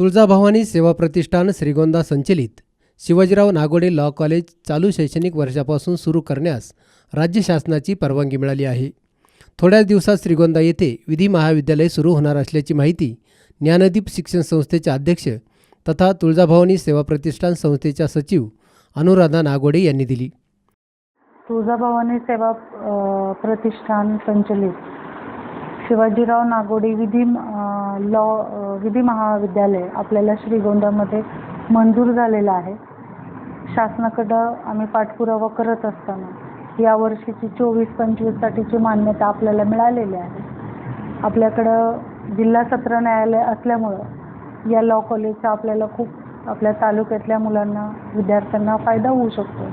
तुळजाभवानी सेवा प्रतिष्ठान श्रीगोंदा संचलित. Shivajirao Nagode law college चालू शैक्षणिक वर्षापासून सुरू करण्यास राज्य शासनाची परवानगी मिळाली आहे. थोड्याच दिवसात श्रीगोंदा येथे विधी महाविद्यालय सुरू होणार असल्याची माहिती ज्ञानदीप शिक्षण संस्थेचे अध्यक्ष तथा तुळजाभवानी सेवा प्रतिष्ठान संस्थेच्या सचिव अनुराधा नागोडे यांनी दिली. तुळजाभवानी सेवा प्रतिष्ठान संचलित. शिवाजीराव नागोडे विधी लॉ विधी महाविद्यालय आपल्याला श्रीगोंद्यामध्ये मंजूर झालेलं आहे. शासनाकडं आम्ही पाठपुरावा करत असताना यावर्षीची चोवीस पंचवीससाठीची मान्यता आपल्याला मिळालेली आहे. आपल्याकडं जिल्हा सत्र न्यायालय असल्यामुळं या लॉ कॉलेजचा आपल्याला खूप आपल्या तालुक्यातल्या मुलांना विद्यार्थ्यांना फायदा होऊ शकतो.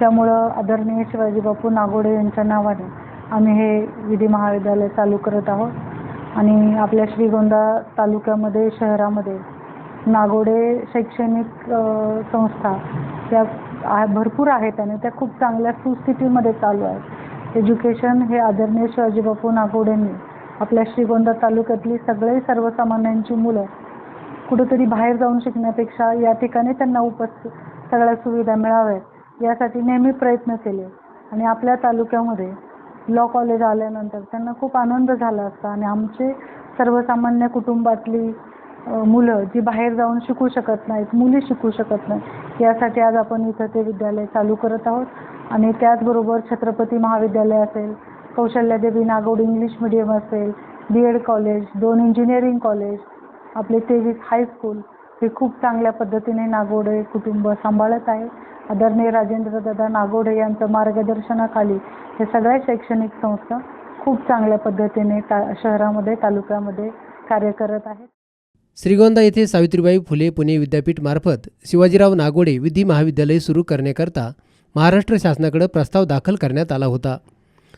त्यामुळं आदरणीय शिवाजीबापू नागोडे यांच्या नावाने आम्ही हे विधी महाविद्यालय चालू करत आहोत. आणि आपल्या श्रीगोंदा तालुक्यामध्ये शहरामध्ये नागोडे शैक्षणिक संस्था त्या भरपूर आहेत आणि त्या खूप चांगल्या सुस्थितीमध्ये चालू आहेत. एज्युकेशन हे आदरणीय शिवाजी बापू नागोडेंनी आपल्या श्रीगोंदा तालुक्यातली सगळे सर्वसामान्यांची मुलं कुठंतरी बाहेर जाऊन शिकण्यापेक्षा या ठिकाणी त्यांना उपस्थित सगळ्या सुविधा मिळाव्यात यासाठी नेहमी प्रयत्न केले. आणि आपल्या तालुक्यामध्ये लॉ कॉलेज आल्यानंतर त्यांना खूप आनंद झाला असता. आणि आमचे सर्वसामान्य कुटुंबातली मुलं जी बाहेर जाऊन शिकू शकत नाहीत मुली शिकू शकत नाहीत यासाठी आज आपण इथं ते विद्यालय चालू करत आहोत. आणि त्याचबरोबर छत्रपती महाविद्यालय असेल कौशल्यादेवी नागोड इंग्लिश मिडियम असेल बी एड कॉलेज दोन इंजिनिअरिंग कॉलेज आपले तेवीस हायस्कूल हे खूप चांगल्या पद्धतीने नागोडे कुटुंब सांभाळत आहे. आदरणीय राजेंद्र दादा नागोडे यांच्या मार्गदर्शनाखाली हे सगळ्या शैक्षणिक संस्था खूप चांगल्या पद्धतीने ता शहरामध्ये तालुक्यामध्ये कार्य करत आहेत. श्रीगोंदा येथे सावित्रीबाई फुले पुणे विद्यापीठमार्फत शिवाजीराव नागोडे विधी महाविद्यालय सुरू करण्याकरता महाराष्ट्र शासनाकडे प्रस्ताव दाखल करण्यात आला होता.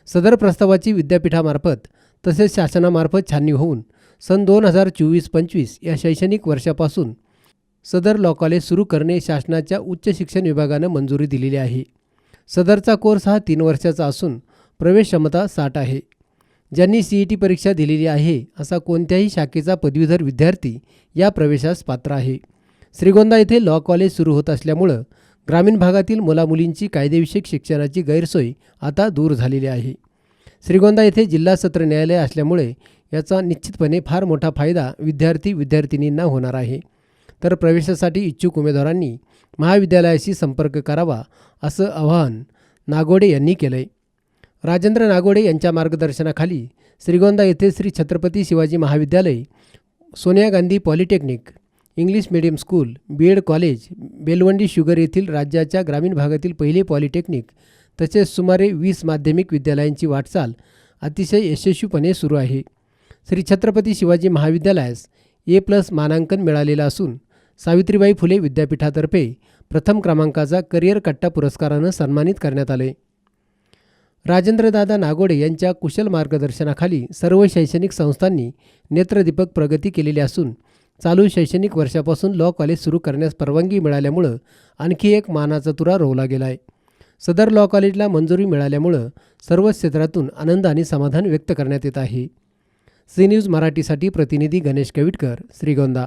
सदर प्रस्तावाची विद्यापीठामार्फत तसेच शासनामार्फत छाननी होऊन सन दोन हजार चोवीस पंचवीस या शैक्षणिक वर्षापासून सदर लॉ कॉलेज सुरू करणे शासनाच्या उच्च शिक्षण विभागानं मंजुरी दिलेली आहे. सदरचा कोर्स हा तीन वर्षाचा असून प्रवेश क्षमता साठ आहे. ज्यांनी सी ई टी परीक्षा दिलेली आहे असा कोणत्याही शाखेचा पदवीधर विद्यार्थी या प्रवेशास पात्र आहे. श्रीगोंदा येथे लॉ कॉलेज सुरू होत असल्यामुळं ग्रामीण भागातील मुलामुलींची कायदेविषयक शिक्षणाची गैरसोय आता दूर झालेली आहे. श्रीगोंदा येथे जिल्हा सत्र न्यायालय असल्यामुळे याचा निश्चितपणे फार मोठा फायदा विद्यार्थी विद्यार्थिनींना होणार आहे. तर प्रवेशासाठी इच्छुक उमेदवारांनी महाविद्यालयाशी संपर्क करावा असं आवाहन नागोडे यांनी केलं आहे राजेंद्र नागोडे यांच्या मार्गदर्शनाखाली श्रीगोंदा येथे Shri Chhatrapati Shivaji Mahavidyalaya Sonia Gandhi polytechnic English medium school B Ed college Belwandi sugar येथील राज्याच्या ग्रामीण भागातील पहिले पॉलिटेक्निक तसेच सुमारे वीस माध्यमिक विद्यालयांची वाटचाल अतिशय यशस्वीपणे सुरू आहे. श्री छत्रपती शिवाजी महाविद्यालयास ए प्लस मानांकन मिळालेलं असून सावित्रीबाई फुले विद्यापीठातर्फे प्रथम क्रमांकाचा करिअर कट्टा पुरस्कारानं सन्मानित करण्यात आले. राजेंद्रदादा नागोडे यांच्या कुशल मार्गदर्शनाखाली सर्व शैक्षणिक संस्थांनी नेत्रदीपक प्रगती केलेली असून चालू शैक्षणिक वर्षापासून लॉ कॉलेज सुरू करण्यास परवानगी मिळाल्यामुळं आणखी एक मानाचा तुरा रोवला गेला आहे सदर लॉ कॉलेजला मंजुरी मिळाल्यामुळं सर्व क्षेत्रातून आनंद आणि समाधान व्यक्त करण्यात येत आहे. सी न्यूज मराठीसाठी प्रतिनिधी गणेश कविटकर श्रीगोंदा.